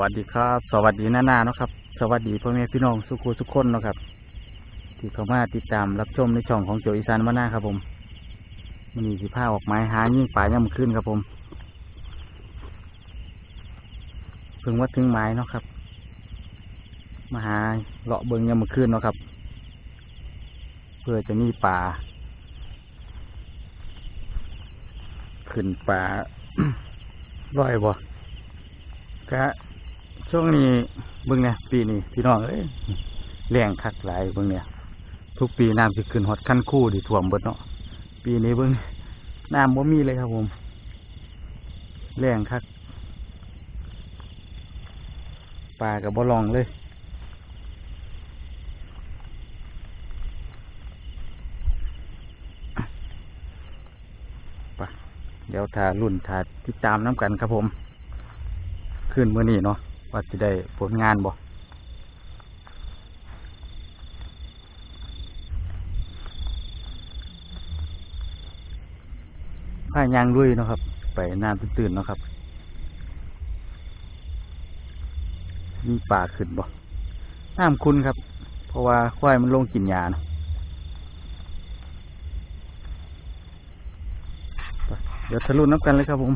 วัสดีครับ สวัสดีนานาเนาะครับ สวัสดีพ่อแม่พี่น้องสุขุสุขคนเนาะครับ ที่เข้ามาติดตามรับชมในช่องของโจอีสานมานาครับผมมันมีสีผ้าออกไม้หายิ่งป่าย่ำขึ้นครับผมเพิ่งว่าถึงไม้เนาะครับ มาหาเลาะเบิงย่ำขึ้นเนาะครับ เพื่อจะมีป่า ขึ้นป่าร้อยบ่กะ ช่วงนี้เบิ่งเนี่ยปีนี้พี่น้องเอ้ยแรงคักหลายเบิ่งเนี่ยทุกปีน้ำสิขึ้นฮอดขั้นคู่ดิท่วมเบิดเนาะปีนี้เบิ่งน้ำบ่มีเลยครับผมแรงคักปลากับบ่ลองเลยเดี๋ยวถ้ารุ่นถ้าติดตามน้ำกันครับผม ขึ้นเมื่อนี้เนาะ ว่าจะได้ผลงานบ่ผ้ายางลุยนะครับ ไปน้ำตื่นๆนะครับ มีป่าขึ้นบ่น้ำคุณครับ เพราะว่าควายมันลงกินยาเนาะเดี๋ยวทะลุน้ำกันเลยครับผม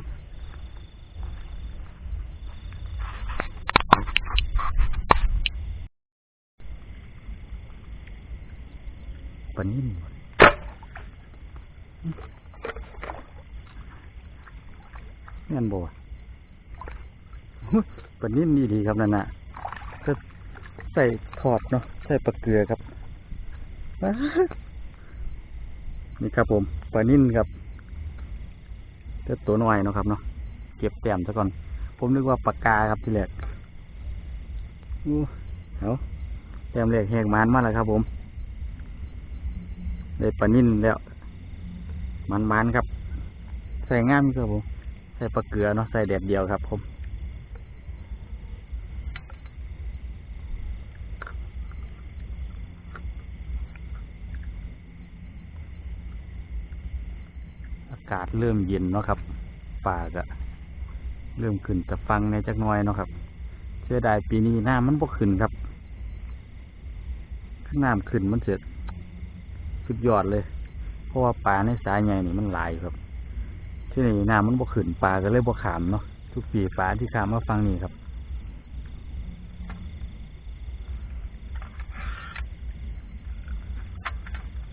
ปลานิ่ม นั่นบ่วปลานิ่มดีครับนั่นน่ะจะใส่ทอดเนาะใส่ปลาเกลือครับ นี่ครับผมปลานิ่มครับจ้าตัวน้อยเนาะครับเนาะเก็บแต้มซะก่อน ผมนึกว่าปากกาครับที่แรกอู้เอาแต้มแรกแหกมันมาแล้วครับ ผมได้ปลานิ่นแล้วมันมันครับ ใส่ง่ามครับผม ใส่ปลาเกลือเนาะใส่แดดเดียวครับผมอากาศเริ่มเย็นเนาะครับป่าก็เริ่มขึ้นจะฟังในจักหน้อยเนาะครับ เชื่อได้ปีนี้น้ำมันบ่ขึ้นครับถ้างน้ำขึ้นมันเสร็จสุดยอดเลย เพราะว่าปลาในสายใหญ่นี่มันหลายครับ ที่นี่น้ำมันบ่ขึ้นปลาก็เลยบ่ขามเนาะทุกปีปลาที่ขามมาฟังนี่ครับ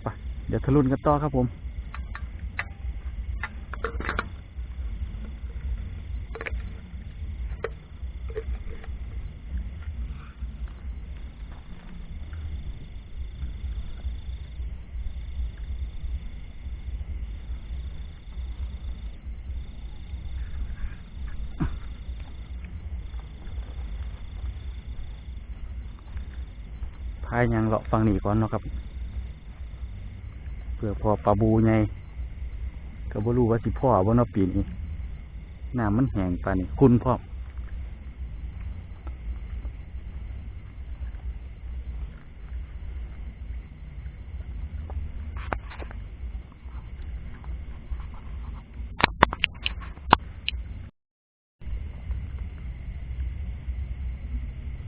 ไปเดี๋ยวทะลุนกันต่อครับผม พา ยยังเลาะฟังหนีก่อนเนาะครับเพื่อพอปลาบูไงก็บ่รู้ว่าสิพ่อบ่เนาะปีนี้น้ำมันแห้งปานนี้คุณพ่อม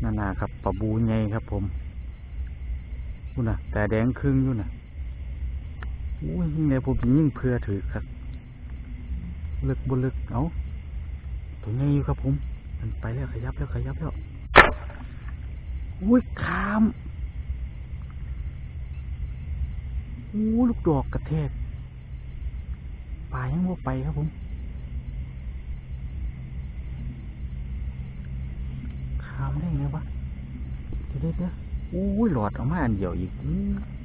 นานาครับปลาบูไงครับผมคุณน่ะ แดงครึ่งอยู่น่ะอุ้ยยิ่งเลยผมยิ่งเพื่อถือครับลึกบนลึกเอาตัวใหญ่อยู่ครับผมมันไปแล้วขยับแล้วขยับแล้วอุ้ยขามอู้ลูกดอกกระแทกปลายังว่าไปครับผมขามได้ไงวะเดี๋ยวเดี๋ยวเดี๋ยว อู้หลอดออกมาอันเดียวอีกอื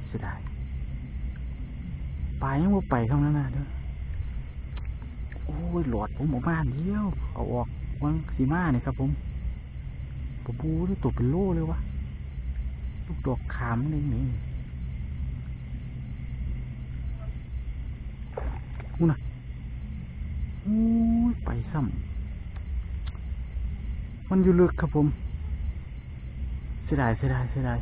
เสียดายไปยังว่าไปข้างนั้นนะเด้อโอ้ยหลอดผมออกมาอันเดียว เอาออกวางสีมาเนี่ยครับ ผมปะบูนี่ตัวเป็นโล่เลยวะลูกดอกขามนี่นี่อู้น่ะโอ้ไปซ้ำมันอยู่ลึกครับผม สียดายเสียดายเสียดาย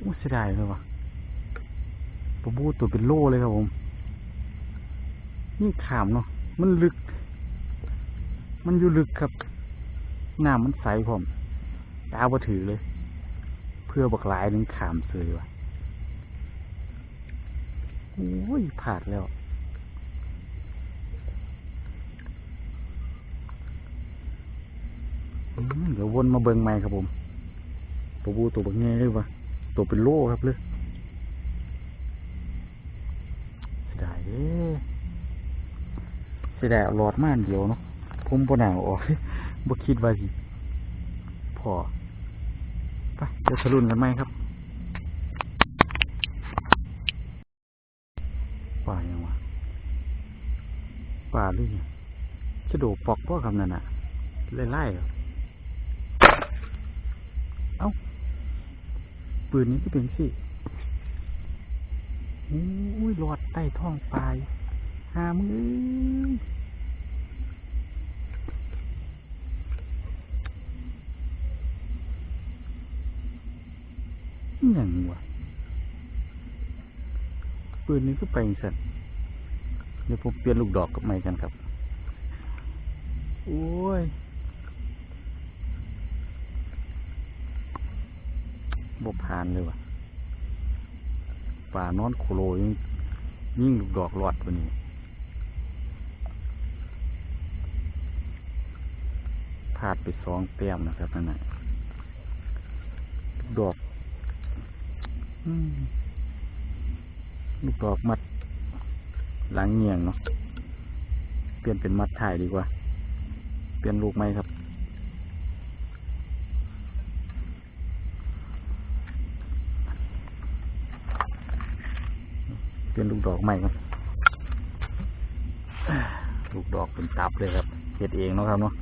อู้เสียดายเลยวะปลาบูตัวเป็นโลเลยครับผม นี่ขามเนาะ มันลึก มันอยู่ลึกครับ น้ำมันใสพร้อมตาบ่ถือเลย เพื่อบักหลายหนึงขามเสยว่ะโอ้ยผาดแล้ว อืม เดี๋ยววนมาเบิงใหม่ครับผม ตัวบูตัวบักแง่เลยวะตัวเป็นโล่ครับเลยเสียดายเด้เสียดายเอาหลอดมาอันเดียวเนาะผมบ่หนาวออกบ่คิดว่าสิพอไปเดี๋ยวทะลุนกันไหมครับป่ายังวะป่าหรือยังจะโดปอกพ่อคำนั่นน่ะไล่ๆ เหรอปืนนี้ก็เป็นสิโอ้ยหลอดใต้ท้องปลายหามืออหย่างวะปืนนี้ก็ไปสัตว์เดี๋ยวผมเปลี่ยนลูกดอกกับไม้กันครับ โอ้ย บผ่านเลยว่ะป่านอนโคโลยิ่งยิ่งลูกดอกหลอดวันนี้พลาดไปสองแต้มนะครับนั่นน่ะลูกดอกลูกดอกมัด หลังเงียงเนาะเปลี่ยนเป็นมัดถ่ายดีกว่า เปลี่ยนลูกไหมครับ เป็นลูกดอกใหม่ครับ ลูกดอกเป็นตับเลยครับเห็ดเองนะครับเนาะ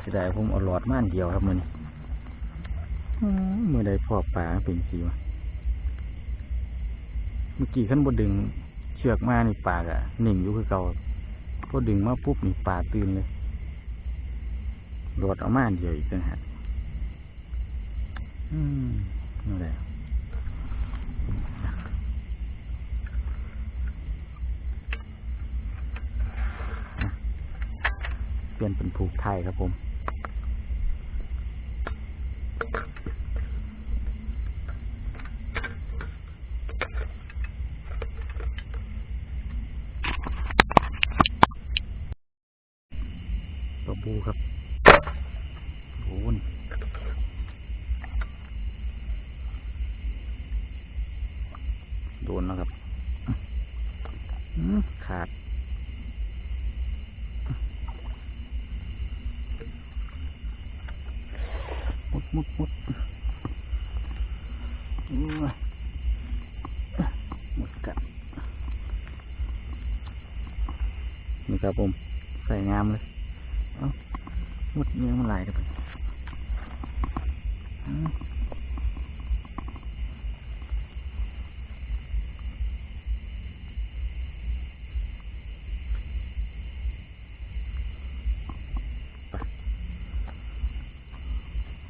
เสียดายผ มเอาหลอดม่านเดียวครับมันมือใดพอปลาเป็นสีวะเมื่อกี้ขั้นบดดึง เชือกมานี่ปลากอะหนิ่งอยู่คือเก่าพอดึงมาปุ๊บนี่ปลาตื่นเลยหลอดเอาม่านเดียวอีกต่างหากอืมนั่นแหละเปลี่ยนเป็นผูกไทยครับผม ตัวปูครับโอ้นโดนแล้วครับอื้อขาด มุดมุดมุดอื้อหมดกัดนี่ครับผม ใส่งามเลยหมดเนื้อมันไหลเลยไป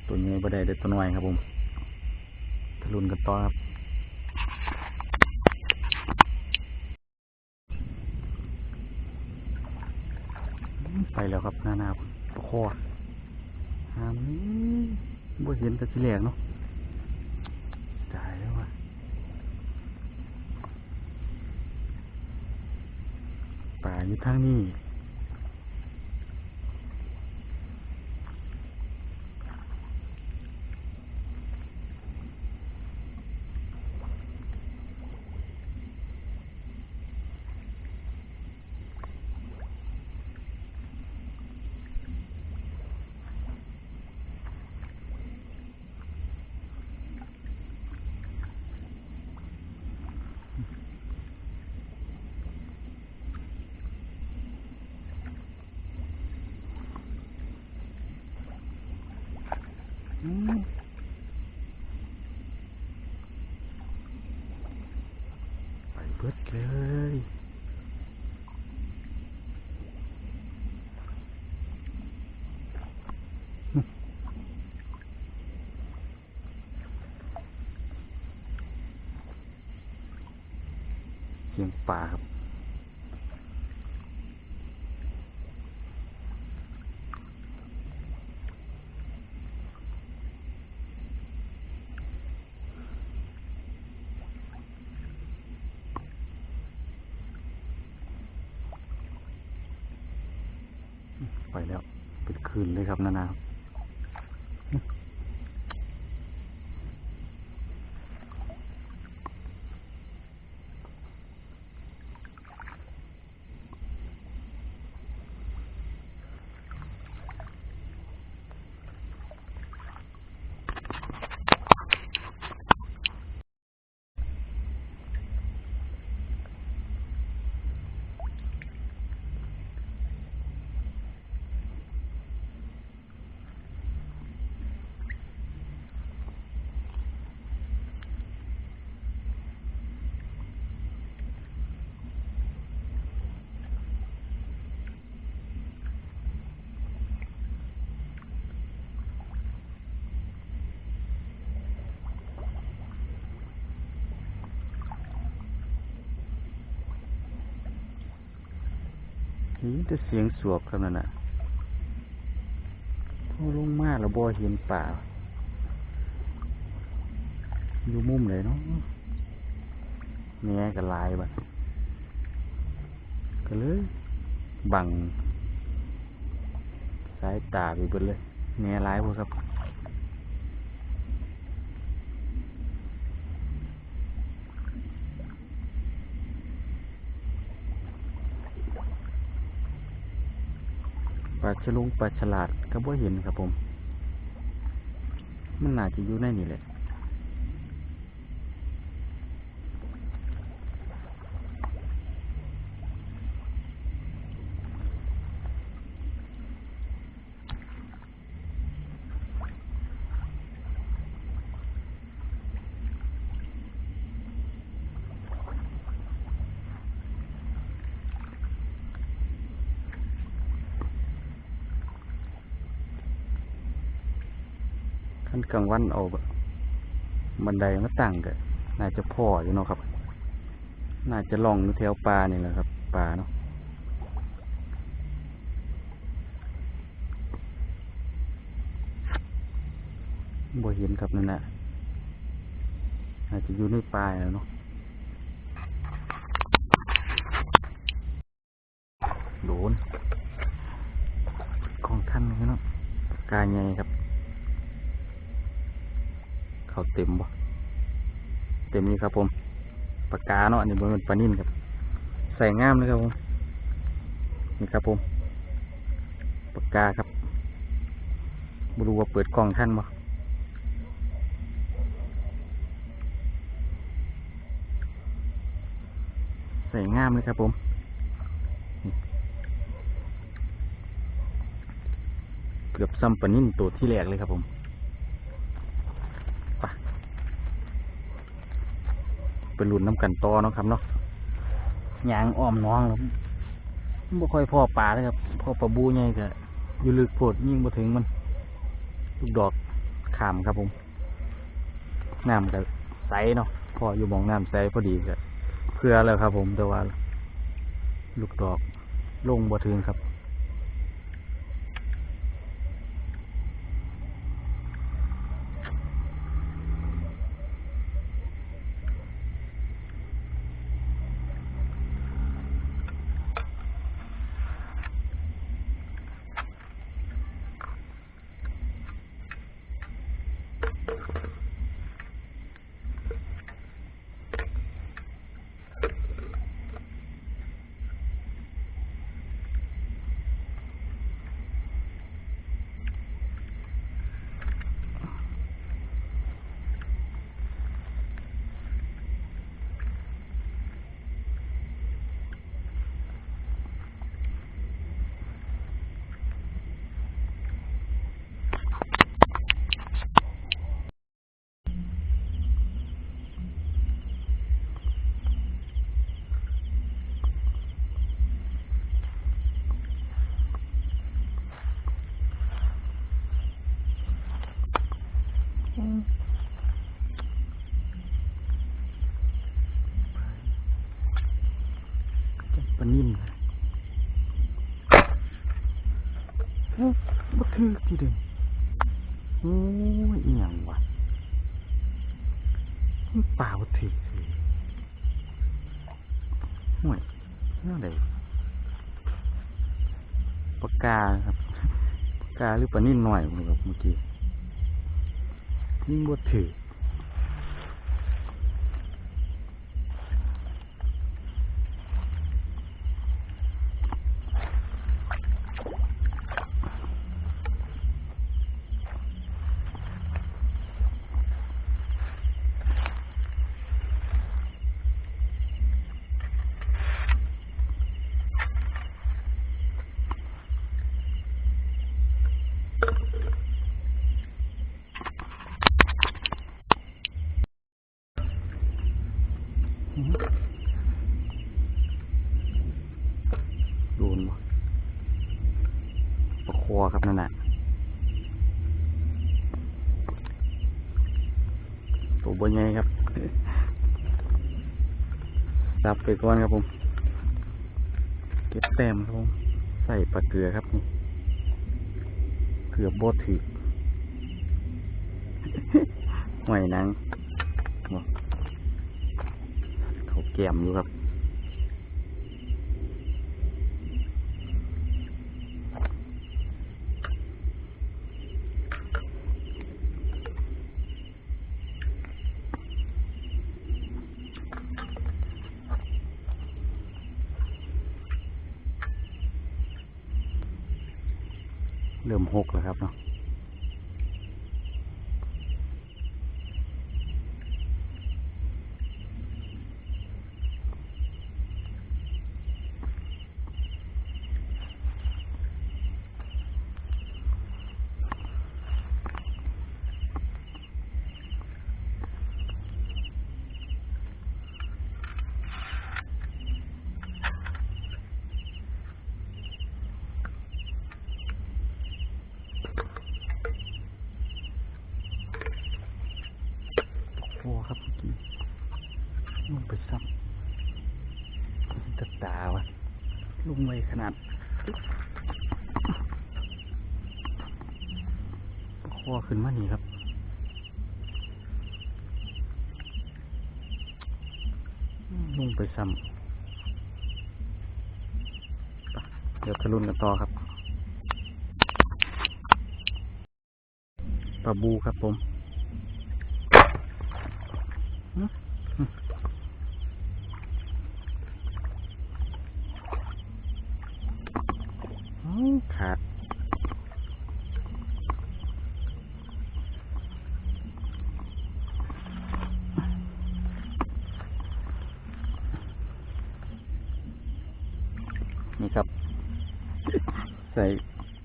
ตัวใหญ่บ่ได้เด็ดตัวน้อยครับผมทะลุนกันต่อครับ ไป แล้วครับหน้าหน้าปะคอหามนี่บ่เห็นแต่ทีแรกเนาะตายแล้วว่ะป่าอยู่ทางนี้ ไปเบิดเลยเสียงป่าครับ ไปแล้วเป็นคืนเลยครับนานาครับ นี่แต่เสียงสวบครับนั่นน่ะพอลงมาแล้วบ่เห็นป่า อยู่มุมเลยเนาะแง่กับลายบัดก็เลยบัง สายตาไปเบิดเลยแง่ลายพวกครับ ปลาฉลุงปลาฉลาดก็บ่เห็นครับผม มันน่าจะอยู่ในนี่แหละ ขั้น กลางวันเอาบันไดมาตั้งก็น่าจะพออยู่เนาะครับ น่าจะล่องแถวปลานี่แหละครับปลาเนาะบ่เห็นครับนั่นน่ะอาจจะอยู่ในปลาแล้วเนาะโดนของท่านเลยเนาะกาใหญ่ครับ เขาเต็มบ่เต็มนี่ครับผมปากกาเนาะอันนี้บนเป็นปลานิ่นครับ ใส่งามเลยครับผมนี่ครับผมปากกาครับบรูว่าเปิดกล่องท่านบ่ใส่งามเลยครับผมเกือบซ้ำปลานิ่นตัวที่แรกเลยครับผม ไปลุ้นน้ำกันต่อเนาะครับเนาะยางอ้อมน้องแล้วบ่ค่อยพ่อปลาเลยครับพ่อปลาบูใหญ่ก็อยู่ลึกโพดยิ่งบ่ถึงมันลูกดอกขามครับผมน้ำก็ใสเนาะพออยู่มองน้ำใสพอดีก็เพื่อแล้วครับผมแต่ว่า ลูกดอกลงบ่ถึงครับ อ อืมจับปลานิ่มเลยโอ้บ่ถือที่เดิมโอ้ยอหย่างวะมันเปล่าบ่ถือสิห่วยนั่นได ปากกาครับปากกาหรือปลานิ่นหน่อยผมครับเมื่อกี้นิ่งบดถือ ตัวบนใหญ่ครับรับไปก่อนครับผม เก็บแต้มครับผม ใส่ปลาเกลือครับนี่เกือบโบถือหอยนางบอกเขาแกมอยู่ครับ เริ่ม หกแล้วครับเนาะ โอ้ครับเมื่อกี้ลงไปซ้ำตาตาวะ ลงไปขนาดคอขึ้นมานี่ครับลงไปซ้ำเดี๋ยวทะลุนกันต่อครับปลาบูครับผม อ้าว ขาดนี่ครับ ใส่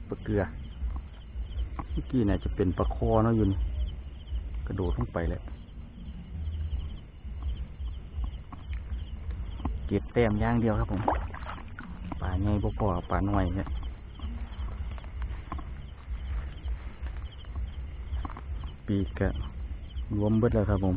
ปลาเกลือเมื่อกี้น่าจะเป็นปลาคอเนาะอยู่นี่กระโดดลงไปแล้วเก็บแต้มย่างเดียวครับผม ปลาใหญ่บ่พอปลาน้อยเนี่ย ปีกก็รวมเบิดแล้วครับผม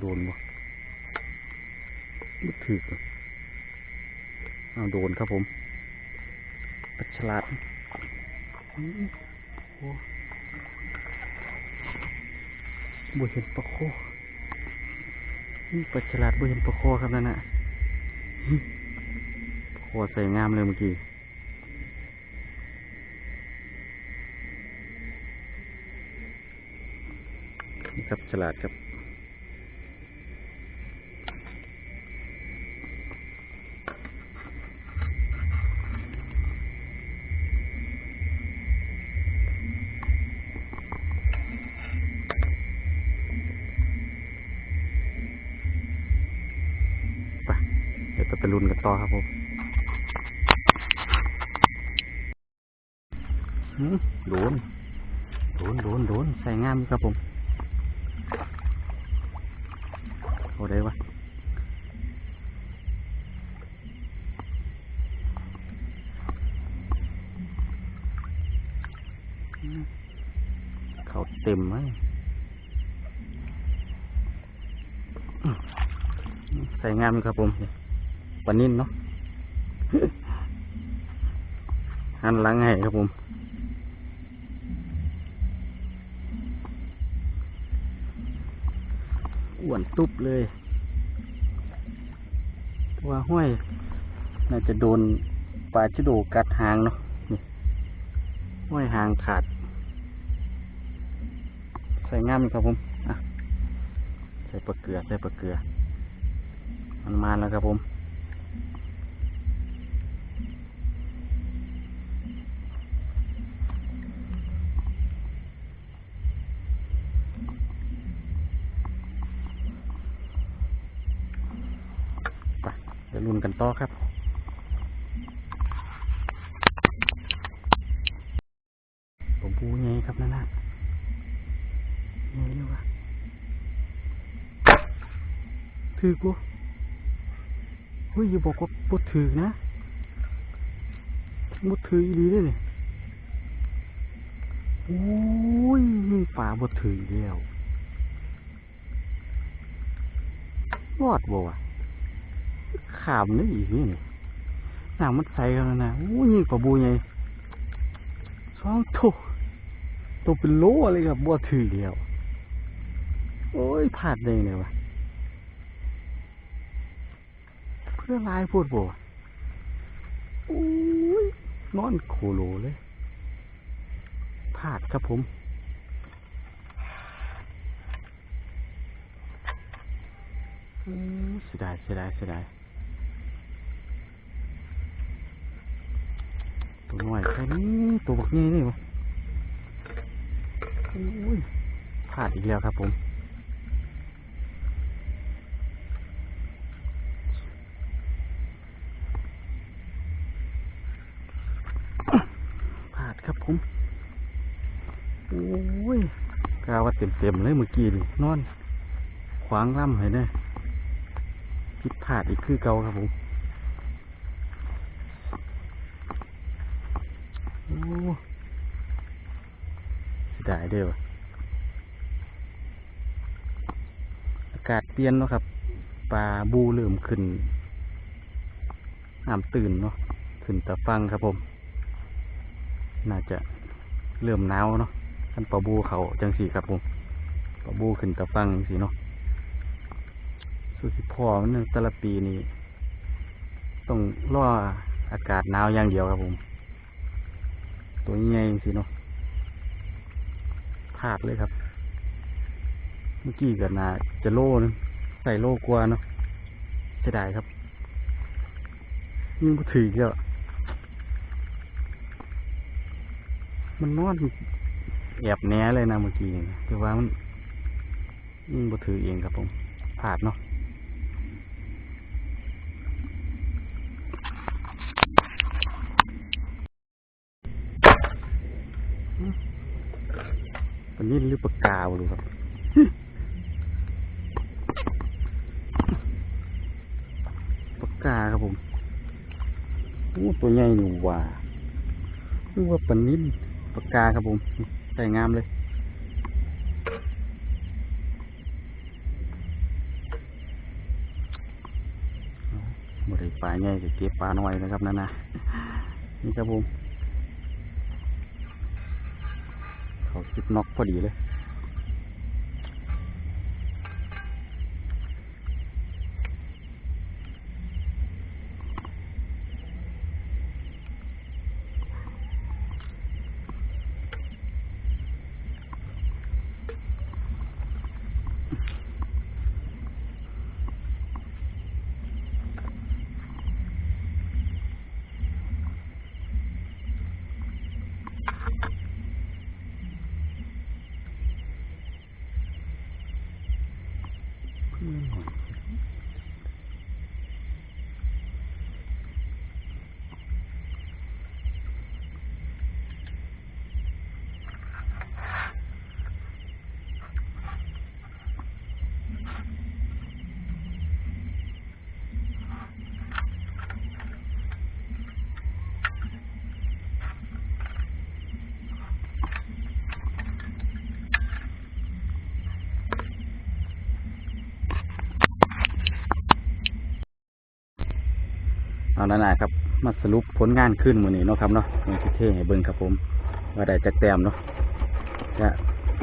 โดนวะไม่ถือเลยเอาโดนครับผมปัฉลาดอืมโบ่เห็นปลาโคนี่ปลาฉลาดบ่เห็นปลาโคครับนั่นน่ะโคใส่งามเลยเมื่อกี้ นี่ครับฉ ลาดครับไปเดี๋ยวจะไปลุ้นกันต่อครับผมโดน โดน โดน โดน ใส่งามครับผม โอ้ได้วะเขาเต็มมั้งอืมใส่งามครับผมปนินเนาะหันหลังให้ครับผม ตุ๊บเลยตัวห้อย น่าจะโดนปลาชิโดกัดหางเนาะนี่ห้อยหางขาด ใส่ง่ามครับผมอะใส่ปลาเกลือใส่ปลาเกลือ มันมาแล้วครับผม เดี๋ยวลุ้นกันต่อครับผมพูไงครับนั่นน่ะไงเลยวะถือกูเฮ้ยอย่าบอกว่าบดถือนะบดถืออีหลีเลยเนี่ยโอ้ยยิงป่าบดถืออีกแล้วรอดบ่วะ ขามนี่อีกนี่นี่หนังมันใสกันแล้วนะโอ้ยยิ่งกว่าบูใหญ่สองตัวตัวเป็นโลอะไรกับบัวถือเดียว โอ้ยพลาดได้ไงวะเพื่อลายพูดบ่วะโอ้ยนอนโคโลเลยพลาดครับผมเสียดายเสียดายเสียดายัน้อยแค่นี้ตัวบักนี้นี่วะโอ้ยพลาดอีกแล้วครับผมพลาดครับผมโอ้ยกาวว่าเต็มเต็มๆเลยเมื่อกี้นี่นอน ขวางล่ำให้เนี่ยผิดพลาดอีกคือเก่าครับผม โอ้ เด้ออากาศเปลี่ยนเนาะครับปลาบูเริ่มขึ้นน้ำตื่นเนาะขึ้นตะฟังครับผม น่าจะเริ่มหนาวเนาะท่านปลาบูเขาจังสีครับผมปลาบูขึ้นตะฟังสีเนาะสุดที่พอมันแต่ละปีนี่ต้องรออากาศหนาวอย่างเดียวครับผม ตัวใหญ่สิเนาะ พลาดเลยครับ เมื่อกี้กันนาจะโล่นใส่โล่กลัวาเนาะเสียดายครับยิ่งก็ถืออีกแล้วมันนอนแอบแหนเลยนะเมื่อกี้แต่ว่ามันยิ่งบ่ถือเองครับผมผ่าดเนาะ ปลานิ่นหรือปลา กาวหรือครับปลากาครับผมโอ้ตัวใหญ่หนูว่าหรือว่าปลานิ่นปลากาครับผมใส่งามเลยบริปลาใหญ่ก็เก็บปลาน้อยนะครับนั่นนะนี่ครับผมเขาซิปน็อกพอดีเลย เอาหนาๆครับ มาสรุปผลงานขึ้นมือนี้เนาะครับเนาะในที่เท่ให้เบิ่งครับผมว่าได้จักแต้มเนาะจะ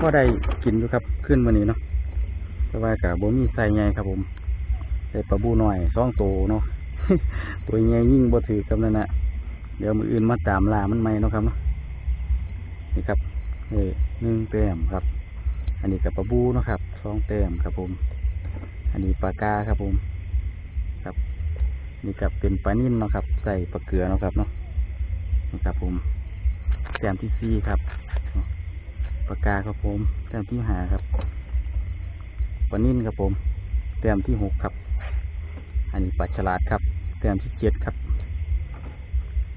ก็ได้กินอยู่ครับขึ้นมือนี้เนาะแต่ว่ากับบ่มีใส่ไงครับผมใส่ปลาบูหน่อยสองโตเนาะตัวใหญ่ยิ่งบ่ถือกับนั่นนะเดี๋ยวมืออื่นมาตามลามันใหมเนาะครับเนาะนี่ครับเอ้หนึ่งแต้มครับ อันนี้กับปลาบูเนาะครับสองแต้มครับผม อันนี้ปลากาครับผม นี่กับเป็นปลานิ่นเนาะครับ ใส่ปลาเกลือเนาะครับเนาะนี่ครับผมแต้มที่สี่ครับเนากาครับผมแต้มที่ห้าครับปลานิ่นครับผมแต้มที่หกครับ อันนี้ปลาฉลาดครับแต้มที่เจ็ดครับ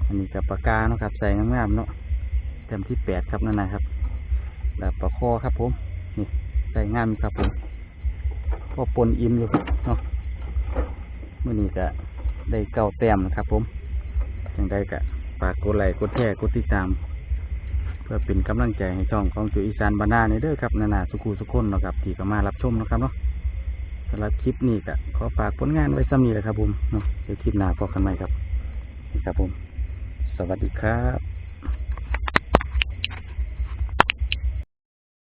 อันนี้กับปลากาเนาะครับ ใส่งามๆเนาะแต้มที่แปดครับนั่นนะครับแล้วปลาคอครับผมนี่ใส่งามครับผมก็ปนอิ่มอยู่เนาะมื่อนี้ก็ ได้เก้าแต้มนะครับ ผมยังได้กะฝากกดไลค์กดแชร์กดติดตาม เพื่อเป็นกำลังใจให้ช่องของจุอีสานบานาในเด้อครับนานาสุขุสุขคนเนาะครับที่ก็มารับชมนะครับเนาะสำหรับคลิปนี้ก็ขอฝากผลงานไว้ซ้ำนี้แหละครับผมเนาะเดี๋ยวคลิปหน้าพบกันใหม่ครับนี่ครับผม สวัสดีครับ